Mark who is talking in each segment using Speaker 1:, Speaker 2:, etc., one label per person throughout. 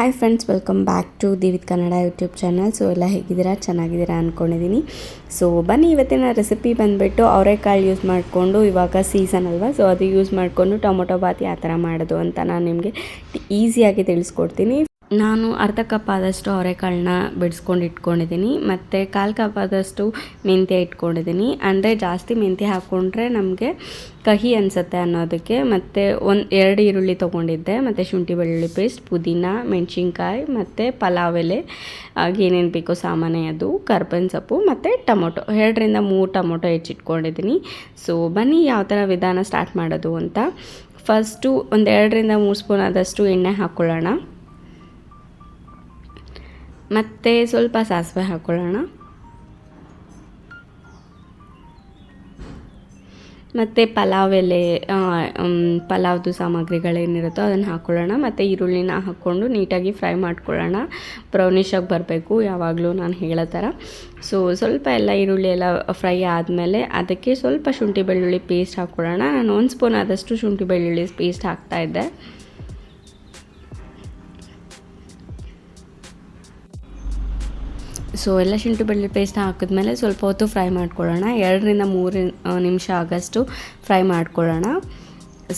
Speaker 1: Hi friends welcome back to Divith Kannada YouTube channel so ಎಲ್ಲ ಹೇಗಿದ್ದೀರಾ? ಚೆನ್ನಾಗಿದ್ದೀರಾ ಅಂದ್ಕೊಂಡಿದ್ದೀನಿ ಸೊ ಬನ್ನಿ, ಇವತ್ತಿನ ರೆಸಿಪಿ ಬಂದುಬಿಟ್ಟು ಅವರೆಕಾಳು ಯೂಸ್ ಮಾಡಿಕೊಂಡು, ಇವಾಗ ಸೀಸನ್ ಅಲ್ವಾ? ಸೊ ಅದು ಯೂಸ್ ಮಾಡಿಕೊಂಡು ಟೊಮೊಟೊ ಬಾತ್ ಯಾವ ಥರ ಮಾಡೋದು ಅಂತ ನಾನು ನಿಮಗೆ ಈಸಿಯಾಗಿ ತಿಳಿಸ್ಕೊಡ್ತೀನಿ. ನಾನು ಅರ್ಧ ಕಪ್ ಆದಷ್ಟು ಅವರೆಕಾಳನ್ನ ಬಿಡಿಸ್ಕೊಂಡು ಇಟ್ಕೊಂಡಿದ್ದೀನಿ, ಮತ್ತು ಕಾಲು ಕಪ್ ಆದಷ್ಟು ಮೆಂತ್ಯ ಇಟ್ಕೊಂಡಿದ್ದೀನಿ. ಅಂದರೆ ಜಾಸ್ತಿ ಮೆಂತ್ಯ ಹಾಕ್ಕೊಂಡ್ರೆ ನಮಗೆ ಕಹಿ ಅನಿಸುತ್ತೆ ಅನ್ನೋದಕ್ಕೆ. ಮತ್ತು ಒಂದು ಎರಡು ಈರುಳ್ಳಿ ತೊಗೊಂಡಿದ್ದೆ, ಮತ್ತು ಶುಂಠಿ ಬೆಳ್ಳುಳ್ಳಿ ಪೇಸ್ಟ್, ಪುದೀನ, ಮೆಣಸಿನ್ಕಾಯಿ, ಮತ್ತು ಪಲಾವ್ ಎಲೆ ಏನೇನು ಬೇಕೋ ಸಾಮಾನ್ಯ ಅದು ಕರ್ಬೇವಿನ ಸೊಪ್ಪು, ಮತ್ತು ಟೊಮೊಟೊ. ಎರಡರಿಂದ ಮೂರು ಟೊಮೊಟೊ ಹೆಚ್ಚಿಟ್ಕೊಂಡಿದ್ದೀನಿ. ಸೊ ಬನ್ನಿ ಯಾವ ಥರ ವಿಧಾನ ಸ್ಟಾರ್ಟ್ ಮಾಡೋದು ಅಂತ. ಫಸ್ಟು ಒಂದು ಎರಡರಿಂದ ಮೂರು ಸ್ಪೂನ್ ಆದಷ್ಟು ಎಣ್ಣೆ ಹಾಕ್ಕೊಳ್ಳೋಣ ಮತ್ತು ಸ್ವಲ್ಪ ಸಾಸಿವೆ ಹಾಕ್ಕೊಳ್ಳೋಣ ಮತ್ತು ಪಲಾವ್ ಎಲೆ ಪಲಾವ್ದು ಸಾಮಗ್ರಿಗಳೇನಿರುತ್ತೋ ಅದನ್ನು ಹಾಕ್ಕೊಳ್ಳೋಣ ಮತ್ತು ಈರುಳ್ಳಿನ ಹಾಕ್ಕೊಂಡು ನೀಟಾಗಿ ಫ್ರೈ ಮಾಡ್ಕೊಳ್ಳೋಣ. ಬ್ರೌನಿಷಾಗಿ ಬರಬೇಕು, ಯಾವಾಗಲೂ ನಾನು ಹೇಳೋ ಥರ. ಸೊ ಸ್ವಲ್ಪ ಎಲ್ಲ ಈರುಳ್ಳಿ ಎಲ್ಲ ಫ್ರೈ ಆದಮೇಲೆ ಅದಕ್ಕೆ ಸ್ವಲ್ಪ ಶುಂಠಿ ಬೆಳ್ಳುಳ್ಳಿ ಪೇಸ್ಟ್ ಹಾಕ್ಕೊಳ್ಳೋಣ ನಾನು ಒಂದು ಸ್ಪೂನ್ ಆದಷ್ಟು ಶುಂಠಿ ಬೆಳ್ಳುಳ್ಳಿ ಪೇಸ್ಟ್ ಹಾಕ್ತಾಯಿದ್ದೆ ಸೊ ಎಲ್ಲ ಶುಂಠಿ ಬೆಳ್ಳುಳ್ಳಿ ಪೇಸ್ಟ್ ಹಾಕಿದ್ಮೇಲೆ ಸ್ವಲ್ಪ ಹೊತ್ತು ಫ್ರೈ ಮಾಡ್ಕೊಳ್ಳೋಣ. ಎರಡರಿಂದ ಮೂರು ನಿಮಿಷ ಆಗಷ್ಟು ಫ್ರೈ ಮಾಡ್ಕೊಳ್ಳೋಣ.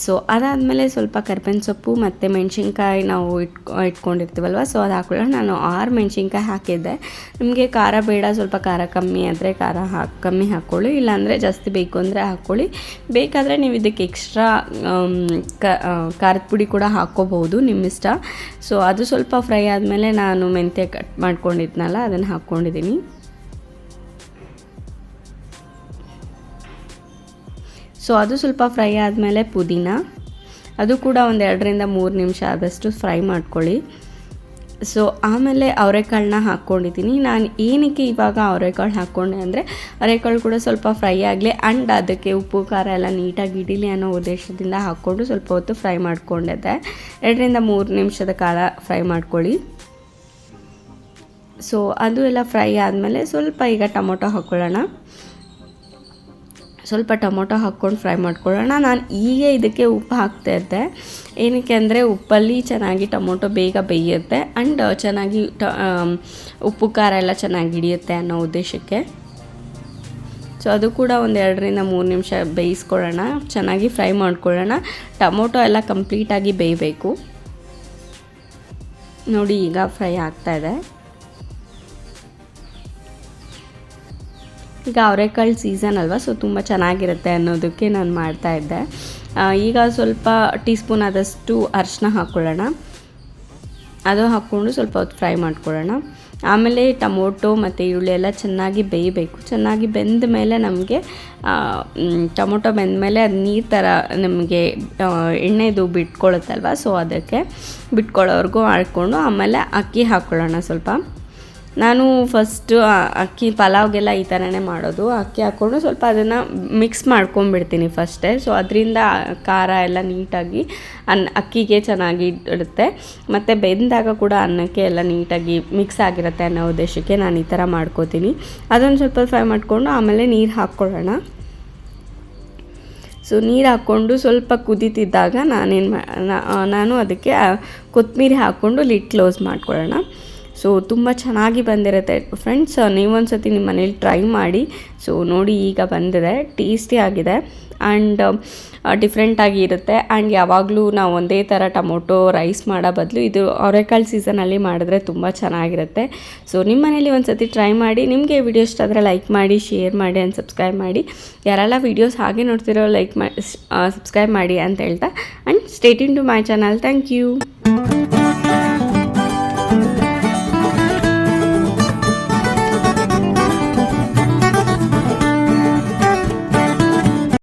Speaker 1: ಸೊ ಅದಾದಮೇಲೆ ಸ್ವಲ್ಪ ಕರ್ಬೇವಿನ ಸೊಪ್ಪು ಮತ್ತು ಮೆಣಸಿನ್ಕಾಯಿ ನಾವು ಇಟ್ಕೊ ಇಟ್ಕೊಂಡಿರ್ತೀವಲ್ವ? ಸೊ ಅದು ಹಾಕೊಳ್ಳೋಣ. ನಾನು ಆರು ಮೆಣಸಿನ್ಕಾಯಿ ಹಾಕಿದ್ದೆ. ನಿಮಗೆ ಖಾರ ಬೇಡ, ಸ್ವಲ್ಪ ಖಾರ ಕಮ್ಮಿ ಆದರೆ ಖಾರ ಹಾಕಿ ಕಮ್ಮಿ ಹಾಕ್ಕೊಳ್ಳಿ ಇಲ್ಲಾಂದರೆ ಜಾಸ್ತಿ ಬೇಕು ಅಂದರೆ ಹಾಕ್ಕೊಳ್ಳಿ ಬೇಕಾದರೆ ನೀವು ಇದಕ್ಕೆ ಎಕ್ಸ್ಟ್ರಾ ಖಾರದ ಪುಡಿ ಕೂಡ ಹಾಕ್ಕೋಬಹುದು ನಿಮ್ಮ ಇಷ್ಟ. ಸೊ ಅದು ಸ್ವಲ್ಪ ಫ್ರೈ ಆದಮೇಲೆ ನಾನು ಮೆಂತ್ಯ ಕಟ್ ಮಾಡ್ಕೊಂಡಿದ್ನಲ್ಲ, ಅದನ್ನು ಹಾಕ್ಕೊಂಡಿದ್ದೀನಿ ಸೊ ಅದು ಸ್ವಲ್ಪ ಫ್ರೈ ಆದಮೇಲೆ ಪುದೀನ. ಅದು ಕೂಡ ಒಂದು ಎರಡರಿಂದ ಮೂರು ನಿಮಿಷ ಆದಷ್ಟು ಫ್ರೈ ಮಾಡ್ಕೊಳ್ಳಿ. ಸೊ ಆಮೇಲೆ ಅವರೆಕಾಳನ್ನ ಹಾಕ್ಕೊಂಡಿದ್ದೀನಿ. ನಾನು ಏನಕ್ಕೆ ಇವಾಗ ಅವರೆಕಾಳು ಹಾಕ್ಕೊಂಡೆ ಅಂದರೆ, ಅವರೆಕಾಳು ಕೂಡ ಸ್ವಲ್ಪ ಫ್ರೈ ಆಗಲಿ ಆ್ಯಂಡ್ ಅದಕ್ಕೆ ಉಪ್ಪು, ಖಾರ ಎಲ್ಲ ನೀಟಾಗಿ ಇಡೀಲಿ ಅನ್ನೋ ಉದ್ದೇಶದಿಂದ ಹಾಕ್ಕೊಂಡು ಸ್ವಲ್ಪ ಹೊತ್ತು ಫ್ರೈ ಮಾಡ್ಕೊಂಡಿದ್ದೆ. ಎರಡರಿಂದ ಮೂರು ನಿಮಿಷದ ಕಾಲ ಫ್ರೈ ಮಾಡ್ಕೊಳ್ಳಿ. ಸೊ ಅದು ಎಲ್ಲ ಫ್ರೈ ಆದಮೇಲೆ ಸ್ವಲ್ಪ ಈಗ ಟೊಮೊಟೊ ಹಾಕ್ಕೊಳ್ಳೋಣ ಸ್ವಲ್ಪ ಟೊಮೊಟೊ ಹಾಕ್ಕೊಂಡು ಫ್ರೈ ಮಾಡ್ಕೊಳ್ಳೋಣ. ನಾನು ಈಗ ಇದಕ್ಕೆ ಉಪ್ಪು ಹಾಕ್ತಾ ಇದ್ದೆ. ಏನಕ್ಕೆ ಅಂದರೆ ಉಪ್ಪಲ್ಲಿ ಚೆನ್ನಾಗಿ ಟೊಮೊಟೊ ಬೇಗ ಬೇಯುತ್ತೆ ಆ್ಯಂಡ್ ಚೆನ್ನಾಗಿ ಟ ಉಪ್ಪು ಖಾರ ಎಲ್ಲ ಚೆನ್ನಾಗಿ ಹಿಡಿಯುತ್ತೆ ಅನ್ನೋ ಉದ್ದೇಶಕ್ಕೆ. ಸೊ ಅದು ಕೂಡ ಒಂದು ಎರಡರಿಂದ ಮೂರು ನಿಮಿಷ ಬೇಯಿಸ್ಕೊಳ್ಳೋಣ. ಚೆನ್ನಾಗಿ ಫ್ರೈ ಮಾಡ್ಕೊಳ್ಳೋಣ. ಟೊಮೊಟೊ ಎಲ್ಲ ಕಂಪ್ಲೀಟಾಗಿ ಬೇಯಬೇಕು. ನೋಡಿ, ಈಗ ಫ್ರೈ ಆಗ್ತಾಯಿದೆ ಈಗ ಅವರೆಕಾಳು ಸೀಸನ್ ಅಲ್ವಾ ಸೊ ತುಂಬ ಚೆನ್ನಾಗಿರುತ್ತೆ ಅನ್ನೋದಕ್ಕೆ ನಾನು ಮಾಡ್ತಾಯಿದ್ದೆ ಈಗ ಸ್ವಲ್ಪ ಟೀ ಸ್ಪೂನ್ ಆದಷ್ಟು ಅರಿಶಿನ ಹಾಕ್ಕೊಳ್ಳೋಣ ಅದು ಹಾಕ್ಕೊಂಡು ಸ್ವಲ್ಪ ಹೊತ್ತು ಫ್ರೈ ಮಾಡ್ಕೊಳ್ಳೋಣ. ಆಮೇಲೆ ಟೊಮೊಟೊ ಮತ್ತು ಈರುಳ್ಳಿ ಎಲ್ಲ ಚೆನ್ನಾಗಿ ಬೇಯಬೇಕು. ಚೆನ್ನಾಗಿ ಬೆಂದ ಮೇಲೆ ನಮಗೆ ಟೊಮೊಟೊ ಬೆಂದ ಮೇಲೆ ಅದು ನೀರು ಥರ ನಮಗೆ ಎಣ್ಣೆದು ಬಿಟ್ಕೊಳ್ಳುತ್ತಲ್ವ ಸೊ ಅದಕ್ಕೆ ಬಿಟ್ಕೊಳ್ಳೋವರೆಗೂ ಆಡ್ಕೊಂಡು ಆಮೇಲೆ ಅಕ್ಕಿ ಹಾಕ್ಕೊಳ್ಳೋಣ ಸ್ವಲ್ಪ. ನಾನು ಫಸ್ಟು ಅಕ್ಕಿ, ಪಲಾವ್ಗೆಲ್ಲ ಈ ಥರನೇ ಮಾಡೋದು. ಅಕ್ಕಿ ಹಾಕ್ಕೊಂಡು ಸ್ವಲ್ಪ ಅದನ್ನು ಮಿಕ್ಸ್ ಮಾಡ್ಕೊಂಬಿಡ್ತೀನಿ ಫಸ್ಟೇ ಸೊ ಅದರಿಂದ ಖಾರ ಎಲ್ಲ ನೀಟಾಗಿ ಅನ್ನ ಅಕ್ಕಿಗೆ ಚೆನ್ನಾಗಿ ಇಡುತ್ತೆ ಮತ್ತು ಬೆಂದಾಗ ಕೂಡ ಅನ್ನಕ್ಕೆ ಎಲ್ಲ ನೀಟಾಗಿ ಮಿಕ್ಸ್ ಆಗಿರುತ್ತೆ ಅನ್ನೋ ಉದ್ದೇಶಕ್ಕೆ ನಾನು ಈ ಥರ ಮಾಡ್ಕೋತೀನಿ. ಅದನ್ನು ಸ್ವಲ್ಪ ಫ್ರೈ ಮಾಡಿಕೊಂಡು ಆಮೇಲೆ ನೀರು ಹಾಕ್ಕೊಳ್ಳೋಣ. ಸೊ ನೀರು ಹಾಕ್ಕೊಂಡು ಸ್ವಲ್ಪ ಕುದೀತಿದ್ದಾಗ ನಾನೇನು ನಾನು ಅದಕ್ಕೆ ಕೊತ್ತಂಬರಿ ಹಾಕ್ಕೊಂಡು ಲಿಡ್ ಕ್ಲೋಸ್ ಮಾಡ್ಕೊಳ್ಳೋಣ. ಸೊ ತುಂಬ ಚೆನ್ನಾಗಿ ಬಂದಿರುತ್ತೆ ಫ್ರೆಂಡ್ಸ್ ನೀವೊಂದು ಸತಿ ನಿಮ್ಮ ಮನೇಲಿ ಟ್ರೈ ಮಾಡಿ. ಸೊ ನೋಡಿ ಈಗ ಬಂದಿದೆ. ಟೇಸ್ಟಿ ಆಗಿದೆ. ಆ್ಯಂಡ್ ಡಿಫ್ರೆಂಟಾಗಿ ಇರುತ್ತೆ. ಆ್ಯಂಡ್ ಯಾವಾಗಲೂ ನಾವು ಒಂದೇ ಥರ ಟೊಮೊಟೊ ರೈಸ್ ಮಾಡೋ ಬದಲು ಇದು ಅವರೆಕಾಳು ಸೀಸನಲ್ಲಿ ಮಾಡಿದ್ರೆ ತುಂಬ ಚೆನ್ನಾಗಿರುತ್ತೆ. ಸೊ ನಿಮ್ಮ ಮನೇಲಿ ಒಂದು ಸತಿ ಟ್ರೈ ಮಾಡಿ. ನಿಮಗೆ ವಿಡಿಯೋ ಇಷ್ಟ ಆದರೆ ಲೈಕ್ ಮಾಡಿ ಶೇರ್ ಮಾಡಿ ಆ್ಯಂಡ್ ಸಬ್ಸ್ಕ್ರೈಬ್ ಮಾಡಿ. ಯಾರೆಲ್ಲ ವೀಡಿಯೋಸ್ ಹಾಗೆ ನೋಡ್ತಿರೋ ಲೈಕ್ ಮಾಡಿ ಸಬ್ಸ್ಕ್ರೈಬ್ ಮಾಡಿ ಅಂತ ಹೇಳ್ತಾ. And stay in to my channel thank you